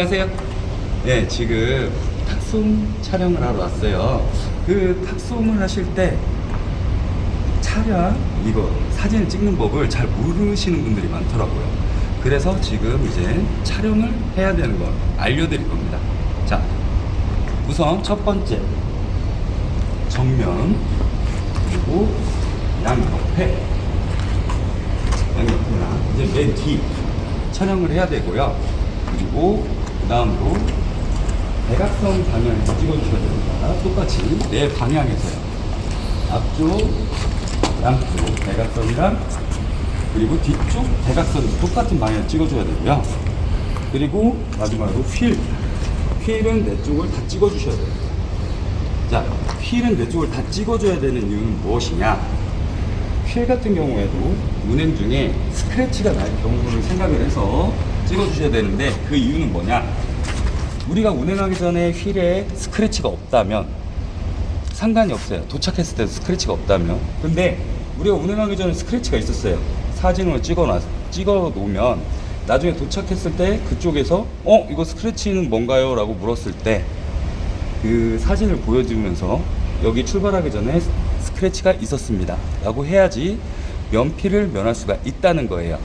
안녕하세요. 네, 지금 탁송 촬영을 하러 왔어요. 그 탁송을 하실 때 차량 이거 사진을 찍는 법을 잘 모르시는 분들이 많더라고요. 그래서 지금 이제 촬영을 해야 되는 걸 알려드릴 겁니다. 자, 우선 첫 번째 정면 그리고 양옆에 양옆이나 이제 맨 뒤 촬영을 해야 되고요. 그리고 그 다음으로 대각선 방향에서 찍어주셔야 됩니다. 똑같이 내 방향에서요. 앞쪽, 양쪽 대각선이랑 그리고 뒤쪽 대각선 똑같은 방향 찍어줘야 되고요. 그리고 마지막으로 휠. 휠은 내 쪽을 다 찍어주셔야 돼요. 자, 휠은 내 쪽을 다 찍어줘야 되는 이유는 무엇이냐? 휠 같은 경우에도 운행 중에 스크래치가 날 경우를 생각을 해서 찍어주셔야 되는데 그 이유는 뭐냐? 우리가 운행하기 전에 휠에 스크래치가 없다면 상관이 없어요. 도착했을 때도 스크래치가 없다면. 근데 우리가 운행하기 전에 스크래치가 있었어요. 사진으로 찍어놔, 찍어 놓으면 나중에 도착했을 때 그쪽에서 어, 이거 스크래치는 뭔가요? 라고 물었을 때 그 사진을 보여주면서 여기 출발하기 전에 스크래치가 있었습니다. 라고 해야지 면피를 면할 수가 있다는 거예요.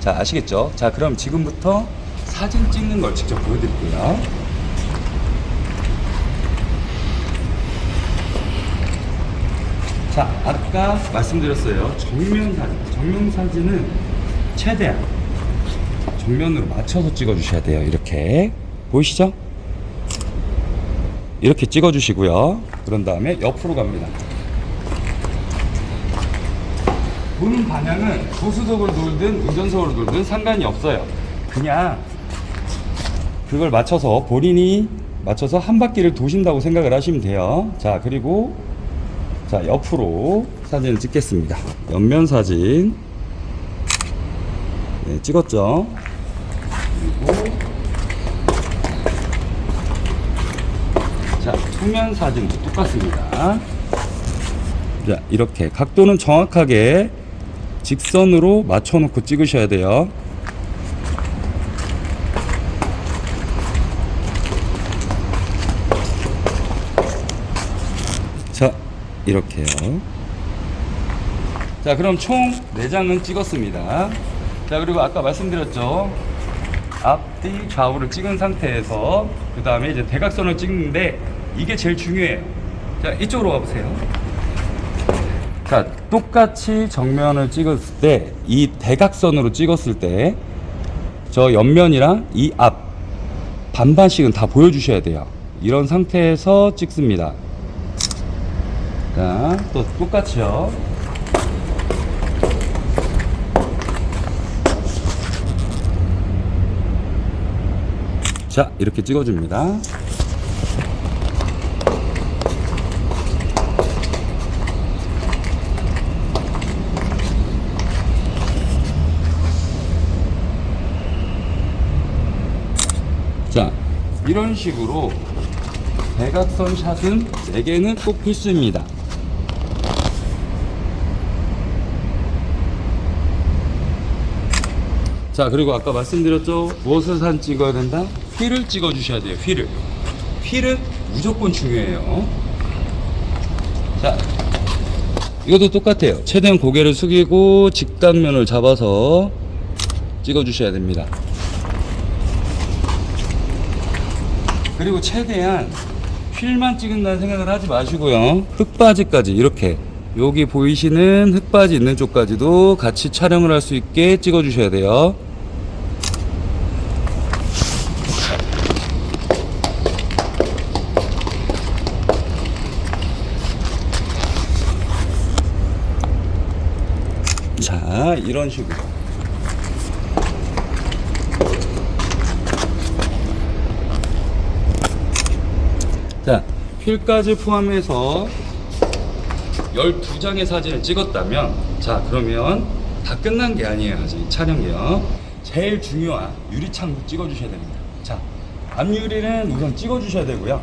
자, 아시겠죠? 자, 그럼 지금부터 사진 찍는 걸 직접 보여드릴게요. 자, 아까 말씀드렸어요. 정면 사진. 정면 사진은 최대한 정면으로 맞춰서 찍어주셔야 돼요. 이렇게. 보이시죠? 이렇게 찍어주시고요. 그런 다음에 옆으로 갑니다. 도는 방향은 보수적으로 돌든 운전석으로 돌든 상관이 없어요. 그냥 그걸 맞춰서 본인이 맞춰서 한 바퀴를 도신다고 생각을 하시면 돼요. 자, 그리고 자, 옆으로 사진을 찍겠습니다. 옆면 사진. 네, 찍었죠? 그리고 자, 후면 사진도 똑같습니다. 자, 이렇게 각도는 정확하게 직선으로 맞춰놓고 찍으셔야 돼요. 자, 이렇게요. 자, 그럼 총 4장은 찍었습니다. 자, 그리고 아까 말씀드렸죠. 앞뒤 좌우를 찍은 상태에서 그 다음에 이제 대각선을 찍는데 이게 제일 중요해요. 자, 이쪽으로 와보세요. 자, 똑같이 정면을 찍었을 때 이 대각선으로 찍었을 때 저 옆면이랑 이 앞 반반씩은 다 보여주셔야 돼요. 이런 상태에서 찍습니다. 자, 또 똑같이요. 자, 이렇게 찍어줍니다. 자, 이런 식으로 대각선 샷은 4개는 꼭 필수입니다. 자, 그리고 아까 말씀드렸죠? 무엇을 산 찍어야 된다? 휠을 찍어 주셔야 돼요, 휠을. 휠은 무조건 중요해요. 자, 이것도 똑같아요. 최대한 고개를 숙이고 직각면을 잡아서 찍어 주셔야 됩니다. 그리고 최대한 휠만 찍는다는 생각을 하지 마시고요. 흙바지까지 이렇게 여기 보이시는 흙바지 있는 쪽까지도 같이 촬영을 할 수 있게 찍어 주셔야 돼요. 자, 이런 식으로. 자, 휠까지 포함해서 12장의 사진을 찍었다면, 자, 그러면 다 끝난 게 아니에요, 아직 촬영이요. 제일 중요한 유리창도 찍어주셔야 됩니다. 자, 앞유리는 우선 찍어주셔야 되고요.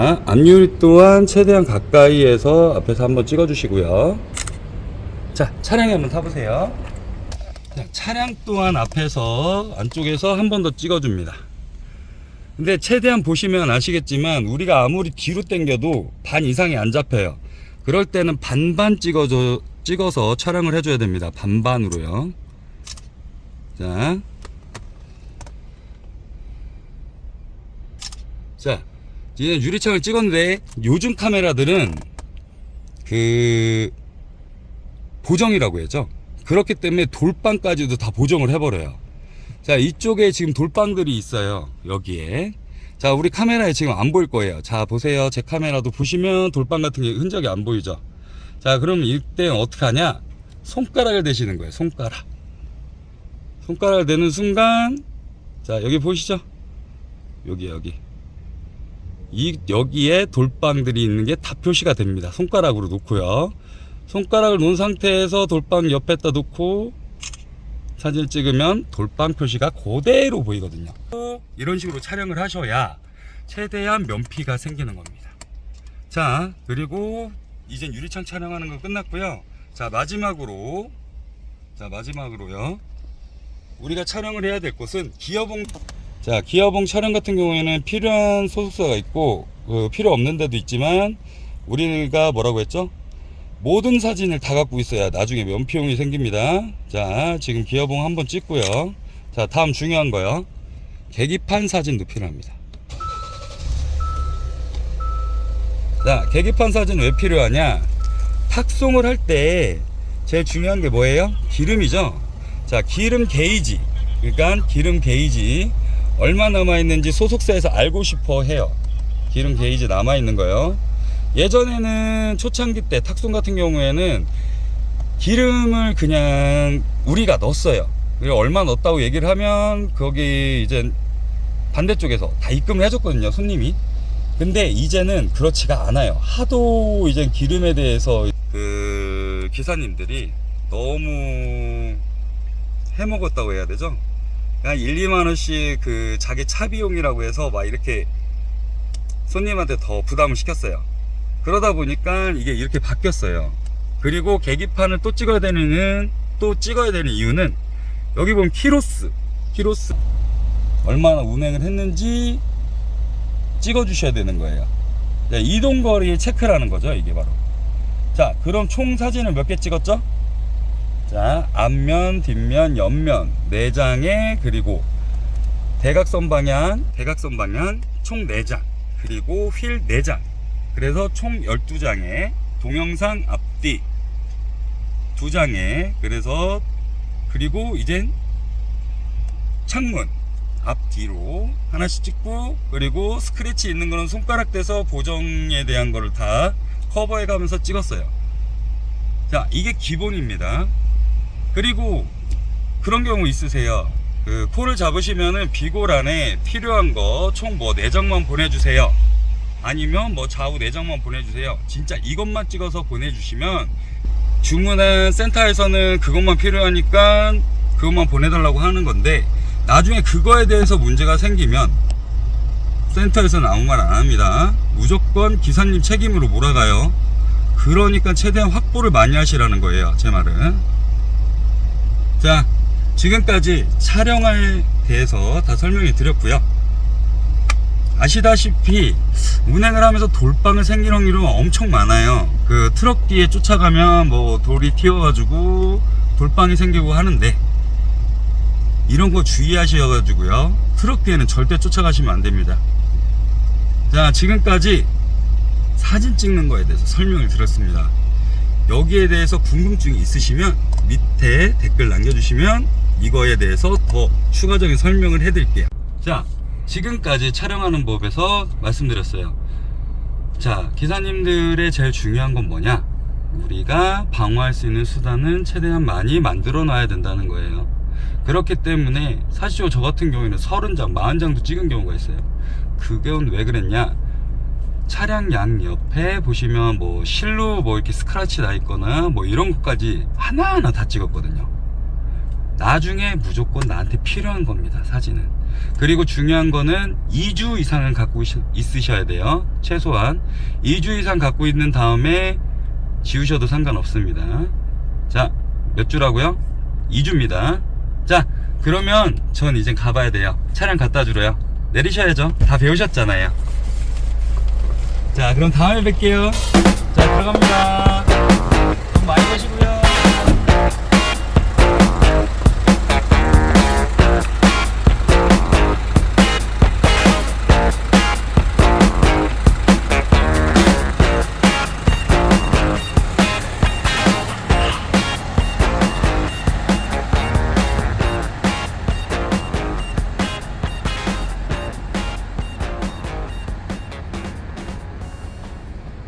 앞유리 또한 최대한 가까이에서 앞에서 한번 찍어주시고요. 자, 차량에 한번 타보세요. 자, 차량 또한 앞에서 안쪽에서 한 번 더 찍어줍니다. 근데 최대한 보시면 아시겠지만 우리가 아무리 뒤로 당겨도 반 이상이 안 잡혀요. 그럴 때는 반반 찍어줘, 찍어서 촬영을 해줘야 됩니다. 반반으로요. 자. 자, 이제 유리창을 찍었는데 요즘 카메라들은 그 보정이라고 했죠. 그렇기 때문에 돌빵까지도 다 보정을 해버려요. 자, 이쪽에 지금 돌빵들이 있어요. 여기에. 자, 우리 카메라에 지금 안 보일 거예요. 자, 보세요. 제 카메라도 보시면 돌빵 같은 게 흔적이 안 보이죠. 자, 그럼 이때 어떻게 하냐? 손가락을 대시는 거예요. 손가락. 손가락을 대는 순간, 자, 여기 보이시죠? 여기, 여기. 이 여기에 돌빵들이 있는 게 다 표시가 됩니다. 손가락으로 놓고요. 손가락을 놓은 상태에서 돌빵 옆에다 놓고 사진을 찍으면 돌빵 표시가 그대로 보이거든요. 이런 식으로 촬영을 하셔야 최대한 면피가 생기는 겁니다. 자, 그리고 이젠 유리창 촬영하는 거 끝났고요. 자, 마지막으로 자, 마지막으로요. 우리가 촬영을 해야 될 곳은 기어봉 자, 기어봉 촬영 같은 경우에는 필요한 소속사가 있고 그 필요 없는 데도 있지만 우리가 뭐라고 했죠? 모든 사진을 다 갖고 있어야 나중에 면피용이 생깁니다. 자, 지금 기어봉 한번 찍고요. 자, 다음 중요한 거요. 계기판 사진도 필요합니다. 자, 계기판 사진 왜 필요하냐? 탁송을 할 때 제일 중요한 게 뭐예요? 기름이죠. 자, 기름 게이지. 그러니까 기름 게이지 얼마 남아 있는지 소속사에서 알고 싶어 해요. 기름 게이지 남아 있는 거요. 예전에는 초창기 때 탁송 같은 경우에는 기름을 그냥 우리가 넣었어요. 그리고 얼마 넣었다고 얘기를 하면 거기 이제 반대쪽에서 다 입금을 해줬거든요. 손님이. 근데 이제는 그렇지가 않아요. 하도 이제 기름에 대해서 그 기사님들이 너무 해먹었다고 해야 되죠. 그냥 1, 2만 원씩 그 자기 차 비용이라고 해서 막 이렇게 손님한테 더 부담을 시켰어요. 그러다 보니까 이게 이렇게 바뀌었어요. 그리고 계기판을 또 찍어야 되는 또 찍어야 되는 이유는 여기 보면 키로스, 키로스 얼마나 운행을 했는지 찍어 주셔야 되는 거예요. 네, 이동 거리 체크라는 거죠, 이게 바로. 자, 그럼 총 사진을 몇 개 찍었죠? 자, 앞면, 뒷면, 옆면, 내장에 그리고 대각선 방향, 대각선 방향 총 4장, 그리고 휠 4장. 그래서 총 12장에 동영상 앞뒤 2장에 그래서 그리고 이젠 창문 앞뒤로 하나씩 찍고 그리고 스크래치 있는 거는 손가락 대서 보정에 대한 거를 다 커버해 가면서 찍었어요. 자, 이게 기본입니다. 그리고 그런 경우 있으세요. 그 콜을 잡으시면은 비고란에 필요한 거 총뭐 4장만 보내주세요. 아니면 뭐 좌우 4장만 보내주세요. 진짜 이것만 찍어서 보내주시면 주문한 센터에서는 그것만 필요하니까 그것만 보내달라고 하는 건데 나중에 그거에 대해서 문제가 생기면 센터에서는 아무 말 안 합니다. 무조건 기사님 책임으로 몰아가요. 그러니까 최대한 확보를 많이 하시라는 거예요. 제 말은. 자, 지금까지 촬영에 대해서 다 설명해 드렸고요. 아시다시피 운행을 하면서 돌방을 생길 확률은 엄청 많아요. 그 트럭 뒤에 쫓아가면 뭐 돌이 튀어가지고 돌방이 생기고 하는데 이런 거 주의하셔가지고요. 트럭 뒤에는 절대 쫓아가시면 안 됩니다. 자, 지금까지 사진 찍는 거에 대해서 설명을 드렸습니다. 여기에 대해서 궁금증이 있으시면 밑에 댓글 남겨주시면 이거에 대해서 더 추가적인 설명을 해드릴게요. 자, 지금까지 촬영하는 법에서 말씀드렸어요. 자, 기사님들의 제일 중요한 건 뭐냐? 우리가 방어할 수 있는 수단은 최대한 많이 만들어 놔야 된다는 거예요. 그렇기 때문에 사실 저 같은 경우에는 30장, 40장도 찍은 경우가 있어요. 그건 왜 그랬냐? 차량 양 옆에 보시면 뭐 실로 뭐 이렇게 스크래치 나 있거나 뭐 이런 것까지 하나하나 다 찍었거든요. 나중에 무조건 나한테 필요한 겁니다. 사진은. 그리고 중요한 거는 2주 이상은 갖고 있- 있으셔야 돼요. 최소한 2주 이상 갖고 있는 다음에 지우셔도 상관없습니다. 자, 몇 주라고요? 2주입니다. 자, 그러면 전 이제 가봐야 돼요. 차량 갖다 주러요. 내리셔야죠. 다 배우셨잖아요. 자, 그럼 다음에 뵐게요. 자, 들어갑니다. 돈 많이 버시고